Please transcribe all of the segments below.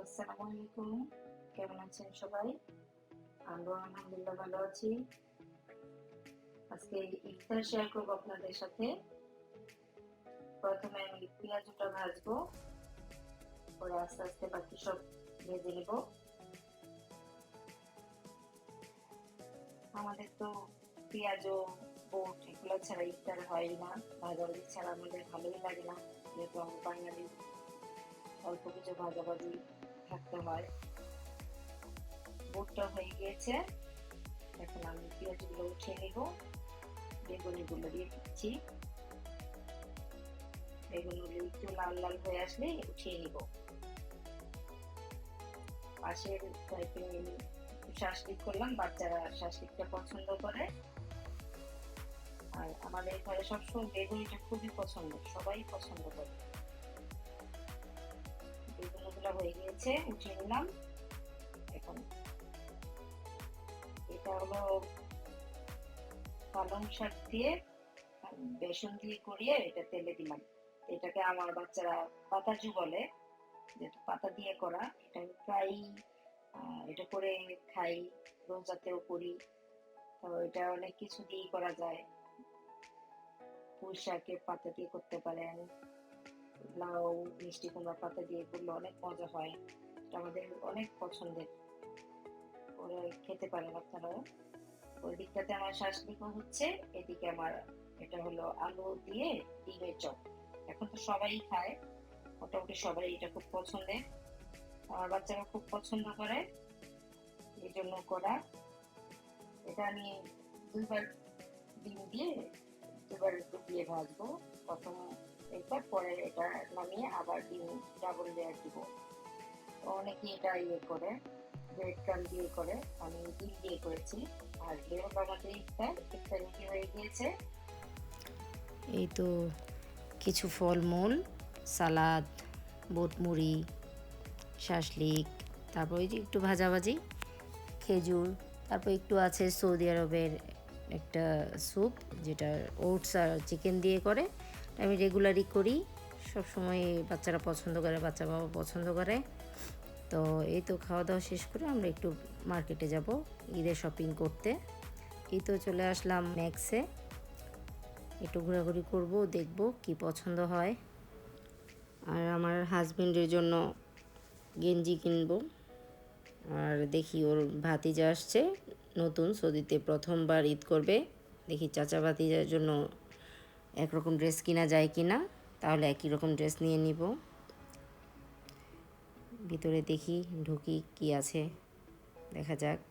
আসসালামু আলাইকুম কেমন আছেন সবাই? আমরা আলহামদুলিল্লাহ ভালো আছি। আজকে ইফতার শেয়ার করব আপনাদের সাথে। প্রথমে আমি পেঁয়াজটা ভাজবো। পরে আস্তে আস্তে বাকি সব ভেজে নেব। আমাদের তো পেঁয়াজ বোট এগুলো ছাড়া ইফতার হয় না। ভাজাভাজি ছাড়া আমাদের ভালোই লাগে না। যেহেতু আমরা বাঙালি, অল্প কিছু ভাজাভাজি থাকতে হয়। বুটটা হয়ে গিয়েছে। এখন আমি পেঁয়াজগুলো উঠিয়ে নিব। বেগুনিগুলো দিয়ে দিচ্ছি। বেগুনগুলো একটু লাল লাল হয়ে আসলে উঠিয়ে নিব। পাশের আমি শাসলিক করলাম, বাচ্চারা শাসলিকটা পছন্দ করে। আর আমাদের ঘরে সবসময় বেগুনিটা খুবই পছন্দ সবাই পছন্দ করে। হয়ে গিয়েছে, উঠিয়ে নিলাম। এখন এটা হলো পালং শাক দিয়ে বেসন দিয়ে করিয়ে এটা তেলে দিলাম। এটাকে আমার বাচ্চারা পাতাজু বলে, যেহেতু পাতা দিয়ে করা, এটা আমি প্রায় এটা করে খাই, রোজাতেও করি। তো এটা অনেক কিছু দিয়েই করা যায়। পুঁই শাকের পাতা দিয়ে করতে পারেন লাউ, মিষ্টি কুমড়া পাতা দিয়ে করলে অনেক মজা হয়। এটা আমাদের অনেক পছন্দের। করে খেতে পারেন আপনারা ওই দিকটাতে আমার শাসলিকও হচ্ছে, এদিকে আমার এটা হলো আলু দিয়ে ডিমের চপ। এখন তো সবাই খায়, মোটামুটি সবাই এটা খুব পছন্দের আমার বাচ্চারা খুব পছন্দ করে, এই জন্য করা। এটা আমি দুইবার ডিম দিয়ে দুবার ডুবিয়ে ভাজবো। প্রথম এরপর পরে এটা নামিয়ে আবার ডিম, ডাবল লেয়ার দিব। অনেকে এটা ইয়ে করে, ব্রেড ক্রাম দিয়ে করে, আমি ডিম দিয়ে করেছি। আর এও আমাদের ইফতার ইফতার হয়ে গিয়েছে? এই তো কিছু ফলমূল, সালাদ, বুটমুড়ি, শাসলিক, তারপর ওই যে একটু ভাজাভাজি, খেজুর, তারপর একটু আছে সৌদি আরবের একটা স্যুপ, যেটা ওটস আর চিকেন দিয়ে করে। আমি রেগুলারই করি। সব সময় বাচ্চারা পছন্দ করে, বাচ্চা বাবা পছন্দ করে। তো এই তো খাওয়া দাওয়া শেষ করে আমরা একটু মার্কেটে যাব, ঈদের শপিং করতে। এই তো চলে আসলাম ম্যাক্সে একটু ঘোরাঘুরি করব, দেখব কি পছন্দ হয়। আর আমার হাজবেন্ডের জন্য গেঞ্জি কিনবো। আর দেখি ওর ভাতিজা আসছে নতুন, সৌদিতে প্রথমবার ঈদ করবে। দেখি চাচা ভাতিজার জন্য একরকম ড্রেস কিনা যায় কি না তাহলে একই রকম ড্রেস নিয়ে নিব। ভিতরে দেখি, ঢুকি কি আছে, দেখা যাক।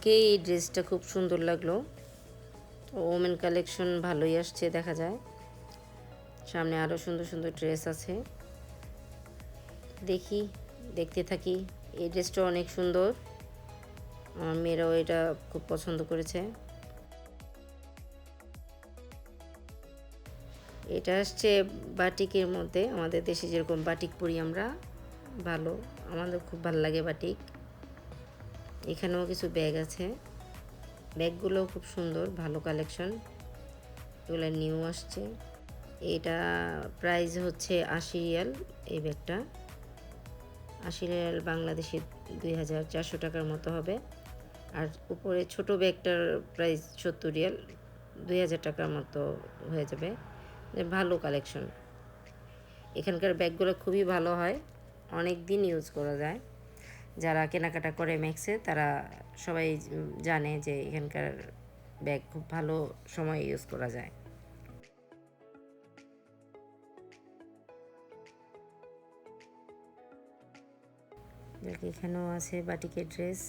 ঢুকে এই ড্রেসটা খুব সুন্দর লাগল। ওমেন কালেকশন ভালোই আসছে দেখা যায়। সামনে আরও সুন্দর সুন্দর ড্রেস আছে। দেখি, দেখতে থাকি। এই ড্রেসটা অনেক সুন্দর। আমার মেয়েরাও এটা খুব পছন্দ করেছে। এটা আসছে বাটিকের মধ্যে। আমাদের দেশে যেরকম বাটিক পরি আমরা, ভালো। আমাদের খুব ভালো লাগে বাটিক। এখানেও কিছু ব্যাগ আছে। ব্যাগগুলোও খুব সুন্দর, ভালো কালেকশন এগুলো নিউ আসছে। এটা প্রাইস হচ্ছে আশি রিয়াল এই ব্যাগটা। আশি রিয়াল বাংলাদেশে দুই হাজার চারশো টাকার মতো হবে। আর উপরে ছোট ব্যাগটার প্রাইস সত্তর রিয়াল, দুই হাজার টাকার মতো হয়ে যাবে। ভালো কালেকশন এখানকার ব্যাগগুলো খুবই ভালো হয়। অনেক দিন ইউজ করা যায়। যারা কেনাকাটা করে ম্যাক্সে তারা সবাই জানে যে এখানকার ব্যাগ খুব ভালো সময় ইউজ করা যায়। এখানেও আছে বাটিকের ড্রেস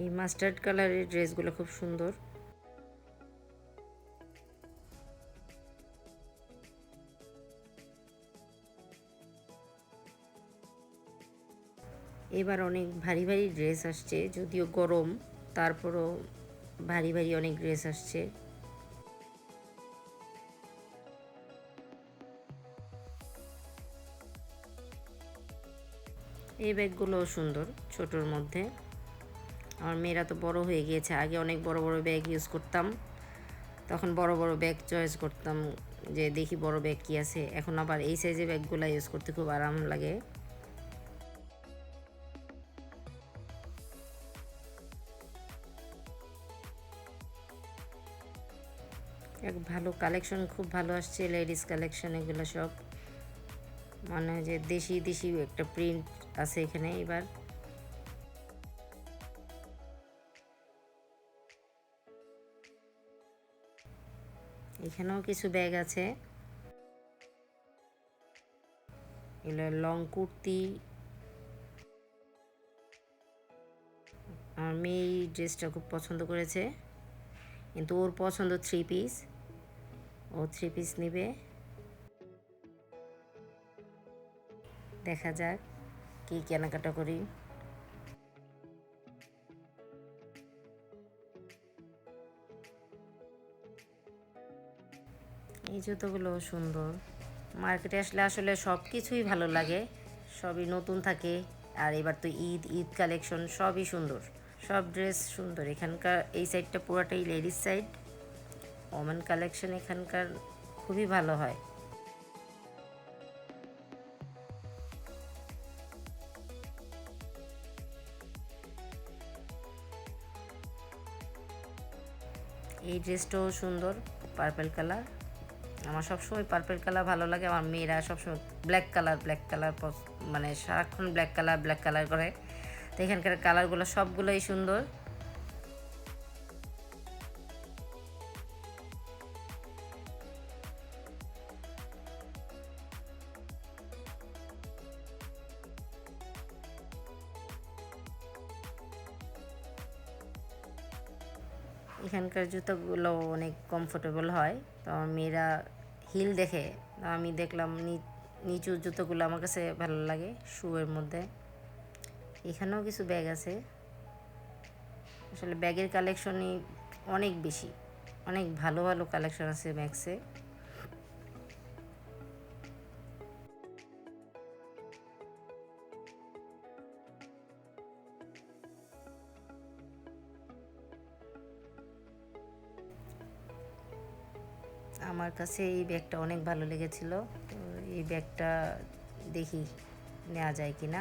এই মাস্টার্ড কালারের ড্রেসগুলো খুব সুন্দর। এবার অনেক ভারী ভারী ড্রেস আসছে, যদিও গরম, তারপরও ভারী ভারী অনেক ড্রেস আসছে। এই ব্যাগগুলো সুন্দর, ছোটোর মধ্যে। আমার মেয়েরা তো বড় হয়ে গিয়েছে, আগে অনেক বড় বড় ব্যাগ ইউজ করতাম। তখন বড় বড় ব্যাগ চয়েস করতাম, যে দেখি বড় ব্যাগ কী আছে। এখন আবার এই সাইজের ব্যাগগুলো ইউজ করতে খুব আরাম লাগে। ভালো কালেকশন খুব ভালো আসছে লেডিস কালেকশন এগুলো সব। মনে হয় যে দেশি দেশি একটা প্রিন্ট আছে এখানে এবার। এখানেও কিছু ব্যাগ আছে। এগুলো লং কুর্তি। মেয়ে এই ড্রেসটা খুব পছন্দ করেছে। কিন্তু ওর পছন্দ থ্রি পিস ও থ্রি পিস নেবে। দেখা যাক কি কেনাকাটা করি। এই জুতোগুলো সুন্দর। মার্কেটে আসলে আসলে সব কিছুই ভালো লাগে। সবই নতুন থাকে। আর এবার তো ঈদ ঈদ কালেকশন সবই সুন্দর। সব ড্রেস সুন্দর। এখানকার এই সাইডটা পুরোটাই লেডিস সাইড ওমেন কালেকশন এখানকার খুবই ভালো হয়। এই ড্রেসটাও সুন্দর পার্পেল কালার আমার সবসময় পার্পেল কালার ভালো লাগে, আমার মেয়েরা সবসময় ব্ল্যাক কালার ব্ল্যাক কালার মানে সারাক্ষণ ব্ল্যাক কালার ব্ল্যাক কালার করে। তো এখানকার কালারগুলো সবগুলোই সুন্দর। এখানকার জুতোগুলো অনেক কমফোর্টেবল হয়। তো আমার মেয়েরা হিল দেখে আমি দেখলাম নিচু জুতোগুলো আমার কাছে ভালো লাগে শুয়ের মধ্যে। এখানেও কিছু ব্যাগ আছে। আসলে ব্যাগের কালেকশনই অনেক বেশি, অনেক ভালো ভালো কালেকশন আছে ম্যাক্সে আমার কাছে এই ব্যাগটা অনেক ভালো লেগেছিল। তো এই ব্যাগটা দেখি নেওয়া যায় কি না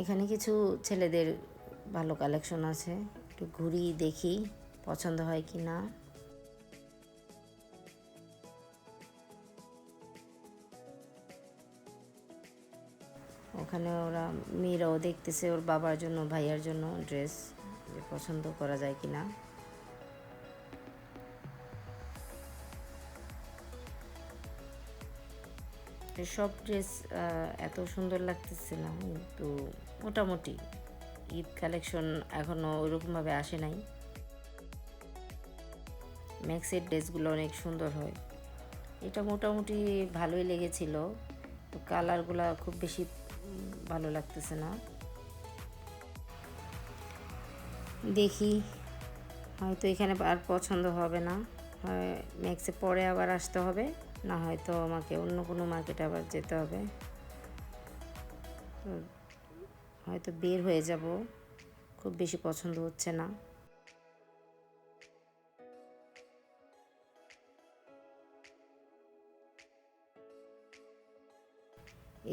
এখানে কিছু ছেলেদের ভালো কালেকশন আছে। একটু ঘুরি দেখি পছন্দ হয় কি না। ওখানে ওরা মেয়েরাও দেখতেছে ওর বাবার জন্য, ভাইয়ার জন্য ড্রেস যে পছন্দ করা যায় কি না। সব ড্রেস এত সুন্দর লাগতেছে না, কিন্তু মোটামুটি। ঈদ কালেকশন এখনও ওইরকমভাবে আসে নাই। ম্যাক্সের ড্রেসগুলো অনেক সুন্দর হয়। এটা মোটামুটি ভালোই লেগেছিল। তো কালারগুলো খুব বেশি ভালো লাগতেছে না। দেখি, হয়তো এখানে আর পছন্দ হবে না। হয় ম্যাক্সে পরে আবার আসতে হবে, না হয়তো আমাকে অন্য কোনো মার্কেটে আবার যেতে হবে। তো হয়তো বের হয়ে যাব। খুব বেশি পছন্দ হচ্ছে না।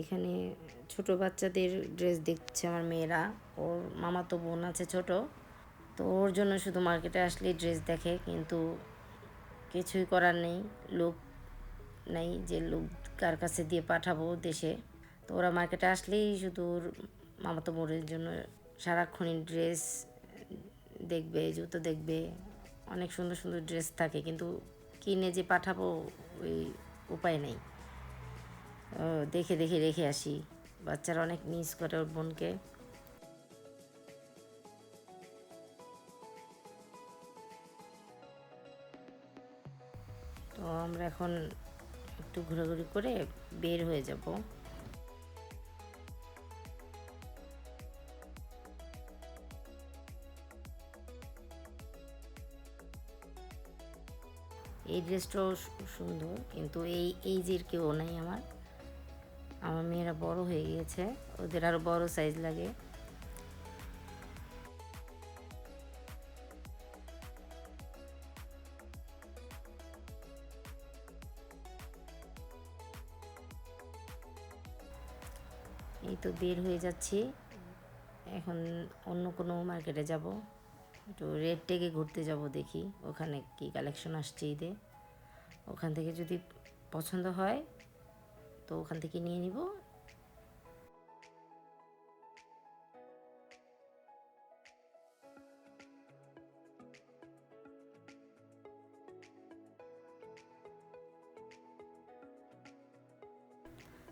এখানে ছোট বাচ্চাদের ড্রেস দেখছে আমার মেয়েরা। ওর মামা তো বোন আছে ছোট। তো ওর জন্য শুধু মার্কেটে আসলেই ড্রেস দেখে, কিন্তু কিছুই করার নেই। লোক নেই যে লোক কার কাছে দিয়ে পাঠাবো দেশে। তো ওরা মার্কেটে আসলেই শুধু মামাতো বোনের জন্য সারাক্ষণই ড্রেস দেখবে, জুতো দেখবে। অনেক সুন্দর সুন্দর ড্রেস থাকে, কিন্তু কিনে যে পাঠাবো ওই উপায় নেই। দেখে দেখে রেখে আসি। বাচ্চারা অনেক মিস করে ওর বোনকে। তো আমরা এখন একটু ঘোরাঘুরি করে বের হয়ে যাব। এই ড্রেসটাও সুন্দর, কিন্তু এই এই যে কেউ নাই আমার। আমার মেয়েরা বড় হয়ে গিয়েছে, ওদের আরও বড় সাইজ লাগে। এই তো বের হয়ে যাচ্ছি। এখন অন্য কোনো মার্কেটে যাব। একটু রেড টেকে ঘুরতে যাব দেখি, ওখানে কি কালেকশন আসছে ঈদে। ওখান থেকে যদি পছন্দ হয়, তো ওখান থেকে নিয়ে নিব।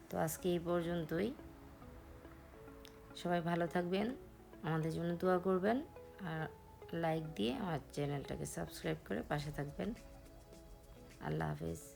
তো আজকে এই পর্যন্তই। সবাই ভালো থাকবেন, আমাদের জন্য দোয়া করবেন, আর লাইক দিয়ে আমার চ্যানেলটাকে সাবস্ক্রাইব করে পাশে থাকবেন। আল্লাহ হাফিজ।